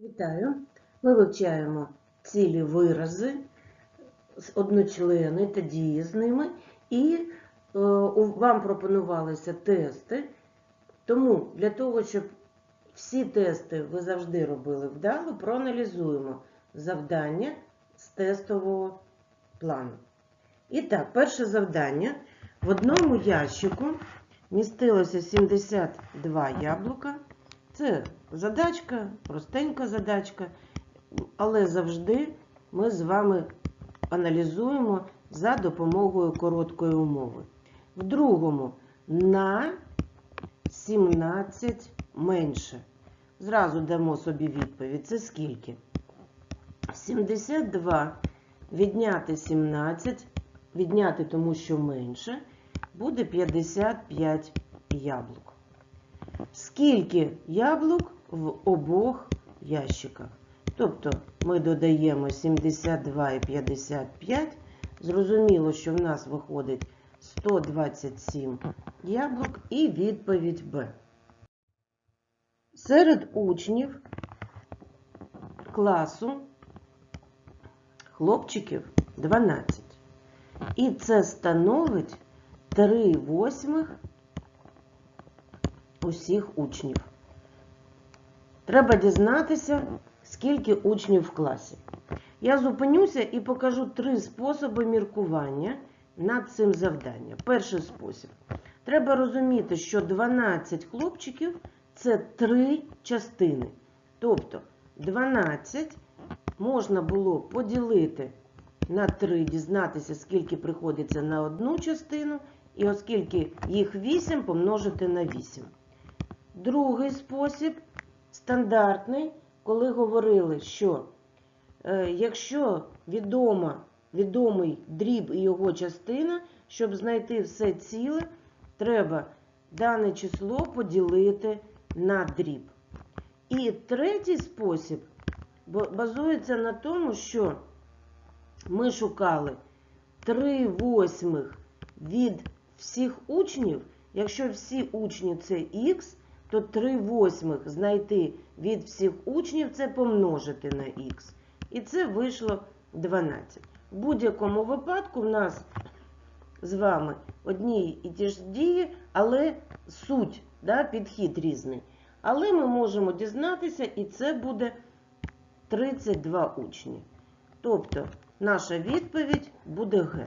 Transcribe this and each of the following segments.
Вітаю! Ми вивчаємо цілі вирази, одночлени та дії з ними, і е, вам пропонувалися тести. Тому для того, щоб всі тести ви завжди робили вдало, проаналізуємо завдання з тестового плану. І так, перше завдання. В одному ящику містилося 72 яблука. Це задачка, простенька задачка, але завжди ми з вами аналізуємо за допомогою короткої умови. В другому на 17 менше. Зразу дамо собі відповідь. Це скільки? 72 відняти 17, відняти тому, що менше, буде 55 яблук. Скільки яблук в обох ящиках? Тобто ми додаємо 72 і 55. Зрозуміло, що в нас виходить 127 яблук і відповідь Б. Серед учнів класу хлопчиків 12. І це становить 3 восьмих усіх учнів. Треба дізнатися, скільки учнів в класі. Я зупинюся і покажу три способи міркування над цим завданням. Перший спосіб. Треба розуміти, що 12 хлопчиків це три частини. Тобто 12 можна було поділити на 3, дізнатися, скільки приходиться на одну частину, і оскільки їх 8 помножити на 8. Другий спосіб стандартний, коли говорили, що е, якщо відома, відомий дріб і його частина, щоб знайти все ціле, треба дане число поділити на дріб. І третій спосіб базується на тому, що ми шукали 3 восьмих від всіх учнів. Якщо всі учні це х, то 3 восьмих знайти від всіх учнів це помножити на х. І це вийшло 12. В будь-якому випадку в нас з вами одні і ті ж дії, але суть, да, підхід різний. Але ми можемо дізнатися, і це буде 32 учні. Тобто наша відповідь буде Г.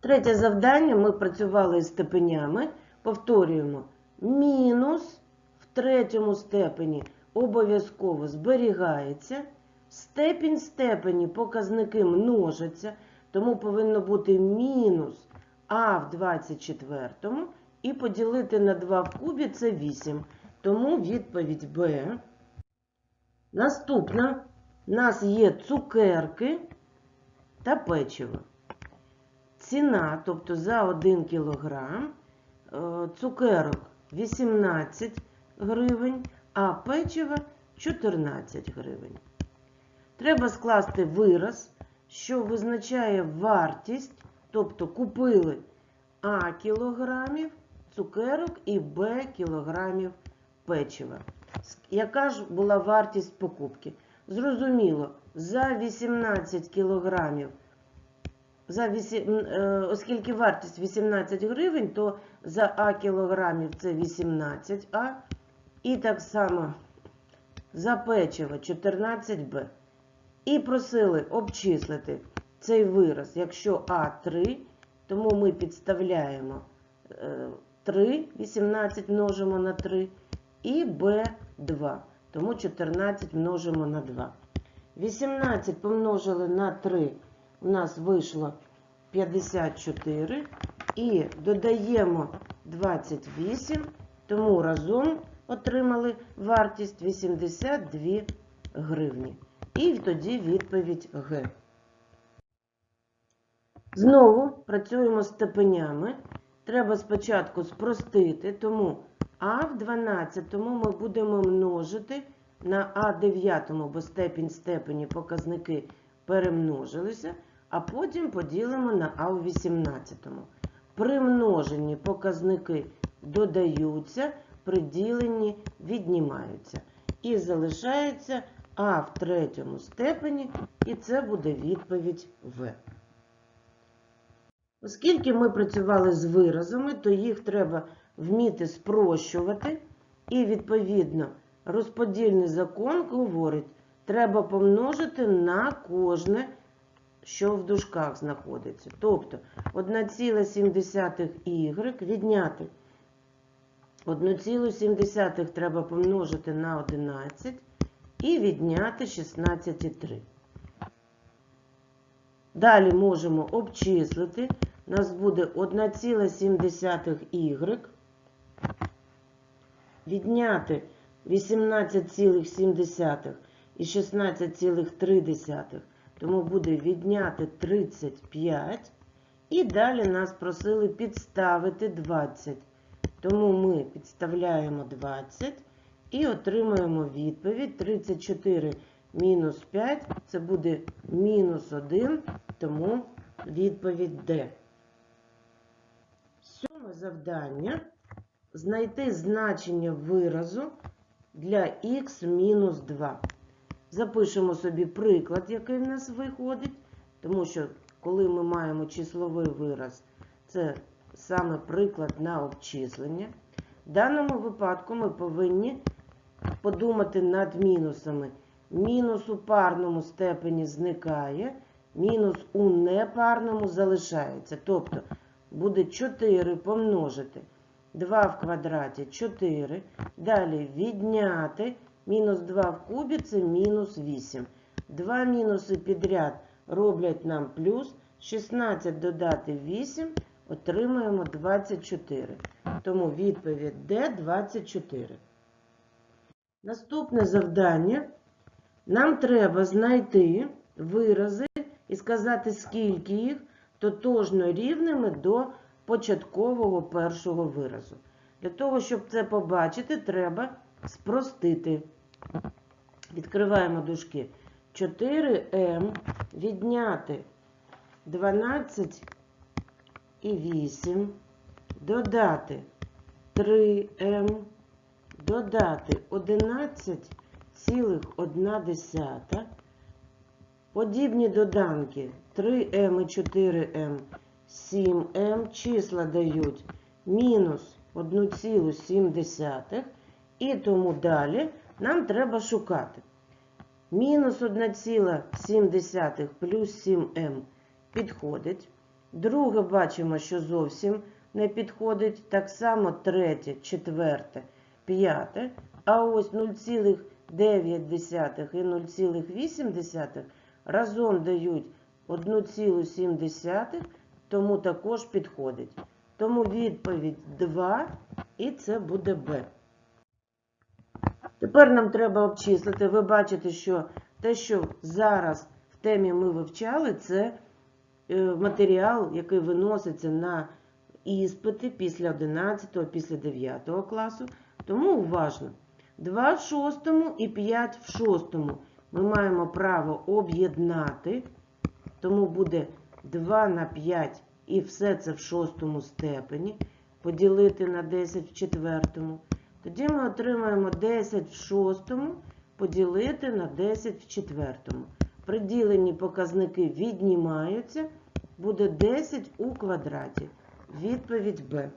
Третє завдання ми працювали з степенями. Повторюємо, мінус в третьому степені обов'язково зберігається. Степінь степені показники множаться, тому повинно бути мінус А в 24 і поділити на 2 в кубі це 8. Тому відповідь Б. Наступна у нас є цукерки та печиво. Ціна, тобто за 1 кілограм цукерок 18 гривень, а печива 14 гривень. Треба скласти вираз, що визначає вартість, тобто купили А кілограмів цукерок і Б кілограмів печива. Яка ж була вартість покупки? Зрозуміло, за 18 кілограмів, за вісі- м, е, оскільки вартість 18 гривень, то за А кілограмів це 18А. І так само за печиво 14Б. І просили обчислити цей вираз, якщо А3, тому ми підставляємо е, 3, 18 множимо на 3, і Б2, тому 14 множимо на 2. 18 помножили на 3, у нас вийшло 54, і додаємо 28, тому разом отримали вартість 82 гривні. І тоді відповідь Г. Знову працюємо степенями. Треба спочатку спростити, тому А в 12 ми будемо множити на А9, бо степінь степені показники перемножилися, а потім поділимо на А у 18. При множенні показники додаються, при діленні віднімаються. і залишається А в третьому степені, і це буде відповідь В. Оскільки ми працювали з виразами, то їх треба вміти спрощувати, і, відповідно, розподільний закон говорить, треба помножити на кожне, що в дужках знаходиться. Тобто 1,7y відняти 1,7 треба помножити на 11 і відняти 16,3. Далі можемо обчислити. У нас буде 1,7y відняти 18,7 і 16,3, тому буде відняти 35. І далі нас просили підставити 20. Тому ми підставляємо 20 і отримуємо відповідь 34 мінус 5, це буде мінус 1, тому відповідь Д. Сьоме завдання знайти значення виразу для х мінус 2. Запишемо собі приклад, який в нас виходить, тому що коли ми маємо числовий вираз, це саме приклад на обчислення. В даному випадку ми повинні подумати над мінусами. Мінус у парному степені зникає, мінус у непарному залишається. Тобто буде 4 помножити 2 в квадраті 4. Далі відняти мінус 2 в кубі це мінус 8. Два мінуси підряд роблять нам плюс. 16 додати 8 отримаємо 24. Тому відповідь Д 24. Наступне завдання. Нам треба знайти вирази і сказати, скільки їх тотожно рівними до початкового першого виразу. Для того, щоб це побачити, треба спростити. Відкриваємо дужки. 4m відняти 12 і 8, додати 3m, додати 11,1. Подібні доданки 3m і 4m, 7m, числа дають мінус 1,7. І тому далі нам треба шукати. Мінус 1,7 плюс 7m підходить. Друге бачимо, що зовсім не підходить. Так само третє, четверте, п'яте. А ось 0,9 і 0,8 разом дають 1,7, тому також підходить. Тому відповідь 2, і це буде Б. Тепер нам треба обчислити. Ви бачите, що те, що зараз в темі ми вивчали, це е, матеріал, який виноситься на іспити після 11, після 9 класу. Тому уважно. 2 в 6 і 5 в 6 ми маємо право об'єднати, тому буде 2 на 5 і все це в 6 степені, поділити на 10 в 4. Тоді ми отримаємо 10 в 6 поділити на 10 в 4. Приділені показники віднімаються, буде 10 у квадраті. Відповідь Б.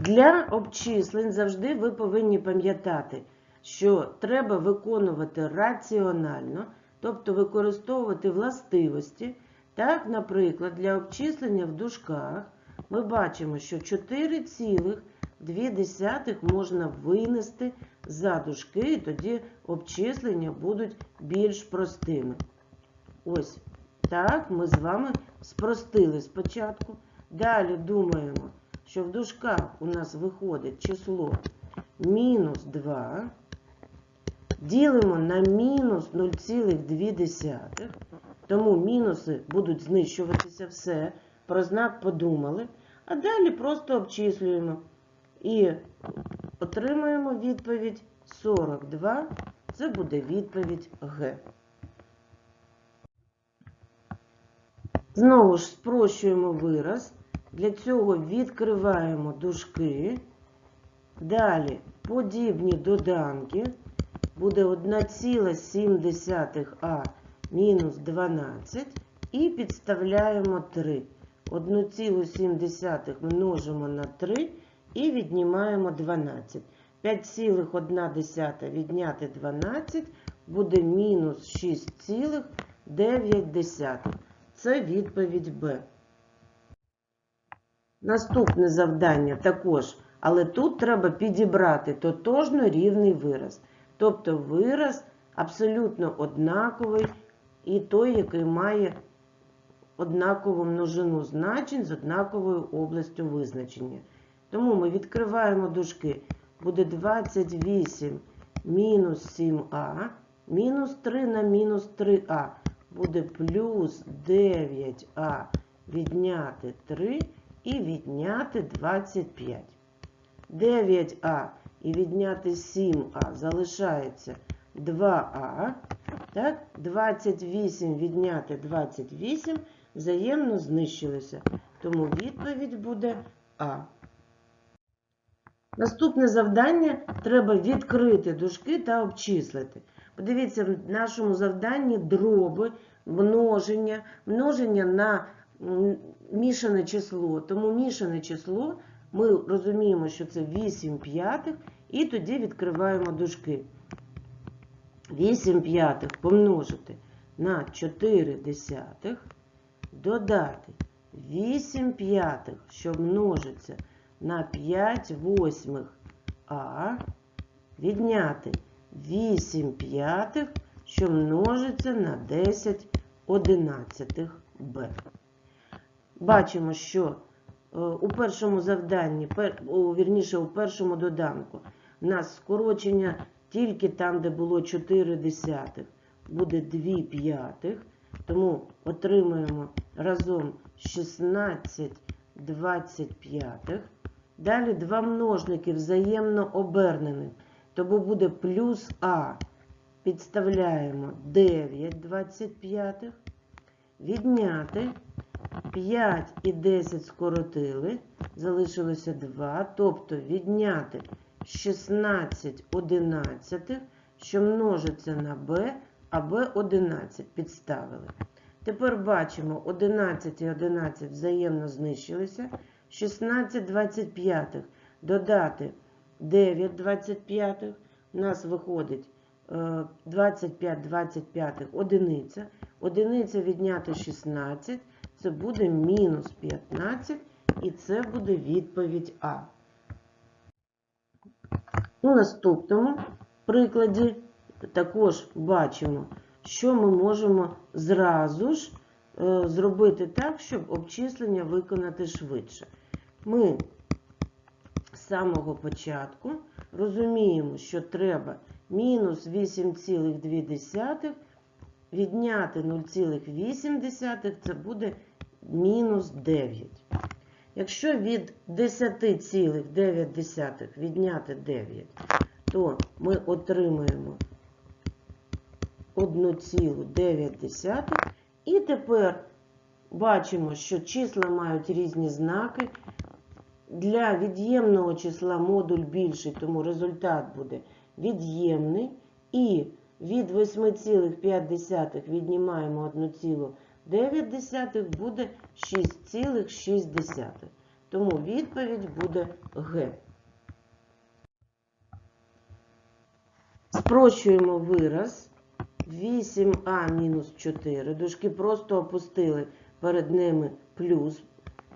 Для обчислень завжди ви повинні пам'ятати, що треба виконувати раціонально, тобто використовувати властивості. Так, наприклад, для обчислення в дужках ми бачимо, що 4,2 можна винести за дужки, і тоді обчислення будуть більш простими. Ось так ми з вами спростили спочатку. Далі думаємо, що в дужках у нас виходить число мінус 2. Ділимо на мінус 0,2. Тому мінуси будуть знищуватися все. Про знак подумали. А далі просто обчислюємо. І отримаємо відповідь 42. Це буде відповідь Г. Знову ж спрощуємо вираз. Для цього відкриваємо дужки. Далі подібні доданки. Буде 1,7а мінус 12 і підставляємо 3. 1,7 множимо на 3 і віднімаємо 12. 5,1 відняти 12 буде мінус 6,9. Це відповідь Б. Наступне завдання також, але тут треба підібрати тотожно рівний вираз. Тобто вираз абсолютно однаковий і той, який має однакову множину значень з однаковою областю визначення. Тому ми відкриваємо дужки. Буде 28 мінус 7а, мінус 3 на мінус 3а. Буде плюс 9а відняти 3 і відняти 25. 9а і відняти 7а залишається 2а. Так? 28 відняти 28 взаємно знищилися. Тому відповідь буде А. Наступне завдання треба відкрити дужки та обчислити. Подивіться, в нашому завданні дроби, множення, множення на мішане число. Тому мішане число ми розуміємо, що це 8 п'ятих, і тоді відкриваємо дужки. 8 п'ятих помножити на 4 десятих, додати 8 п'ятих, що множиться на 5 восьмих А, відняти 8 п'ятих, що множиться на 10 одинадцятих Б. Бачимо, що е, у першому завданні, вірніше, у першому доданку у нас скорочення тільки там, де було 4 десятих, буде 2 п'ятих. Тому отримуємо разом 16 25. Далі два множники взаємно обернені. Тому буде плюс А. Підставляємо 9 25. Відняти 5 і 10 скоротили. Залишилося 2. Тобто відняти 16 одинадцятих, що множиться на b, а b 11 підставили. Тепер бачимо 11 і 11 взаємно знищилися. 16 25 додати 9 25. У нас виходить е, 25 25 одиниця. Одиниця відняти 16. Це буде мінус 15. І це буде відповідь А. У наступному прикладі також бачимо, що ми можемо зразу ж е, зробити так, щоб обчислення виконати швидше. Ми з самого початку розуміємо, що треба мінус 8,2 відняти 0,8, це буде мінус 9. Якщо від 10,9 відняти 9, то ми отримаємо 1,9. І тепер бачимо, що числа мають різні знаки. Для від'ємного числа модуль більший, тому результат буде від'ємний. І від 8,5 віднімаємо 1,9, буде 6,6. Тому відповідь буде Г. Спрощуємо вираз 8а мінус 4. Дужки просто опустили перед ними плюс.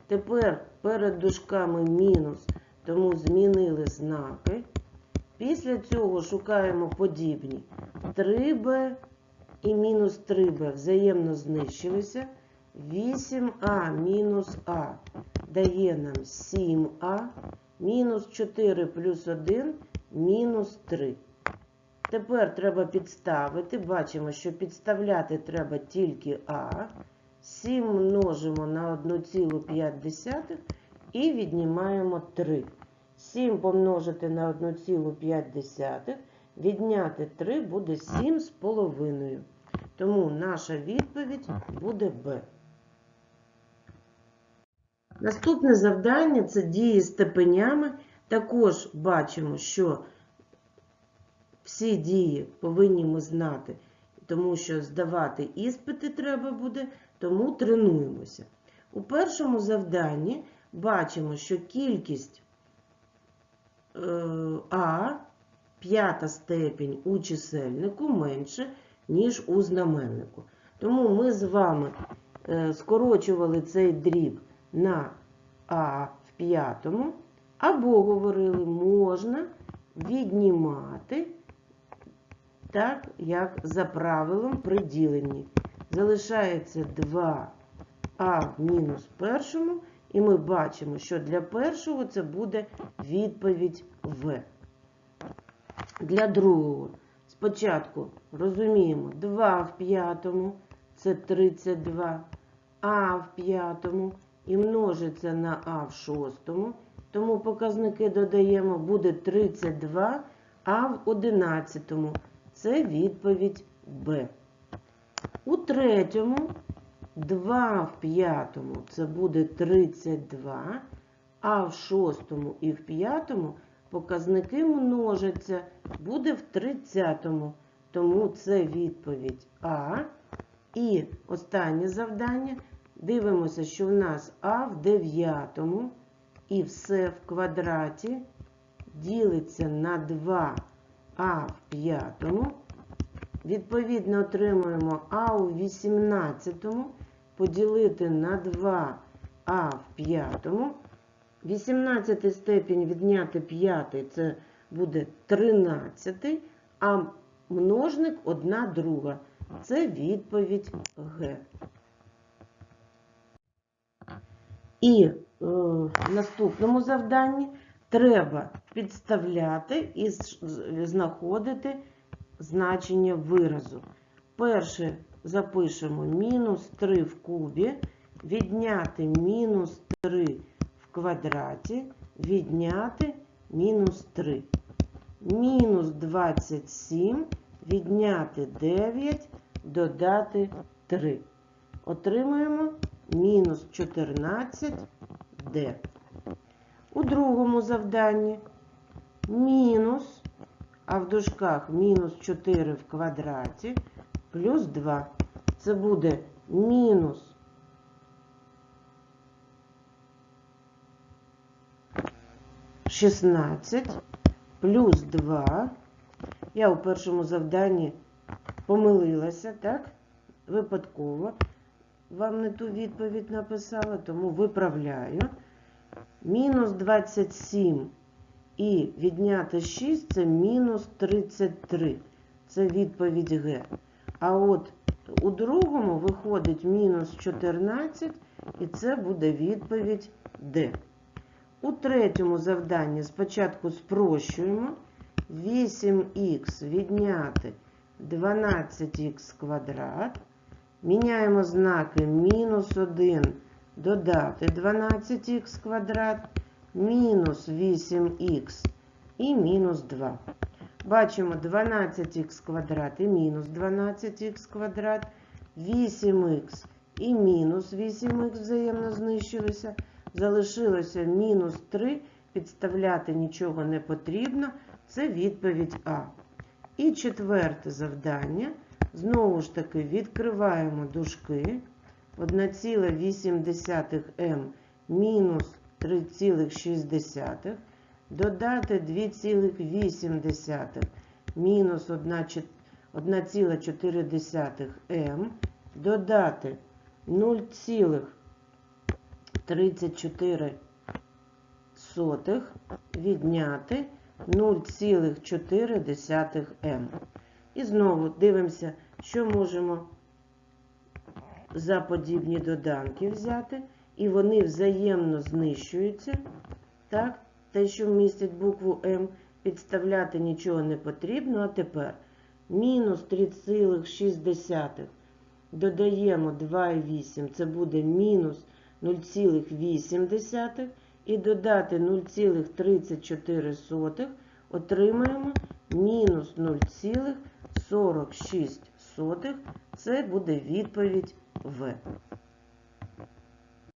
Тепер перед дужками мінус, тому змінили знаки. Після цього шукаємо подібні 3b і мінус 3b взаємно знищилися. 8а мінус а дає нам 7а, мінус 4 плюс 1 мінус 3. Тепер треба підставити. Бачимо, що підставляти треба тільки А. 7 множимо на 1,5 і віднімаємо 3. 7 помножити на 1,5, відняти 3 буде 7,5. Тому наша відповідь буде Б. Наступне завдання це дії степенями. Також бачимо, що всі дії повинні ми знати, тому що здавати іспити треба буде, тому тренуємося. У першому завданні бачимо, що кількість е, А, п'ята степінь у чисельнику менше, ніж у знаменнику. Тому ми з вами е, скорочували цей дріб на А в п'ятому, або говорили, можна віднімати так, як за правилом при діленні. Залишається 2а в мінус першому, і ми бачимо, що для першого це буде відповідь В. Для другого спочатку розуміємо 2 в п'ятому це 32, а в п'ятому і множиться на а в шостому. Тому показники додаємо, буде 32, а в одинадцятому це відповідь Б. У третьому 2 в п'ятому це буде 32, а в шостому і в п'ятому показники множаться, буде в тридцятому. Тому це відповідь А. І останнє завдання. Дивимося, що в нас А в дев'ятому і все в квадраті ділиться на 2а в п'ятому. Відповідно, отримуємо А у 18 поділити на 2а в п'ятому. 18 степінь відняти 5 це буде 13, а множник 1 друга. Це відповідь Г. І е, в наступному завданні треба підставляти і знаходити значення виразу. Перше запишемо мінус 3 в кубі, відняти мінус 3 в квадраті, відняти мінус 3. Мінус 27, відняти 9, додати 3. Отримуємо мінус 14d. У другому завданні мінус, а в дужках мінус 4 в квадраті плюс 2. Це буде мінус 16 плюс 2. Я у першому завданні помилилася, так? Випадково вам не ту відповідь написала, тому виправляю. Мінус 27 і відняти 6 це мінус 33. Це відповідь Г. А от у другому виходить мінус 14, і це буде відповідь Д. У третьому завданні спочатку спрощуємо 8х відняти 12х квадрат. Міняємо знаки мінус 1 додати 12х квадрат, мінус 8х і мінус 2. Бачимо 12х квадрат і мінус 12х квадрат, 8х і мінус 8х взаємно знищилися. Залишилося мінус 3, підставляти нічого не потрібно. Це відповідь А. І четверте завдання. Знову ж таки, відкриваємо дужки. 1,8m мінус 3,6. Додати 2,8 мінус 1,4m. Додати 0,34 відняти 0,4m. І знову дивимося, що можемо за подібні доданки взяти. І вони взаємно знищуються. Так, те, що містить букву М, підставляти нічого не потрібно. А тепер мінус 3,6 додаємо 2,8, це буде мінус 0,8. І додати 0,34 отримаємо мінус 0,46. Це буде відповідь В.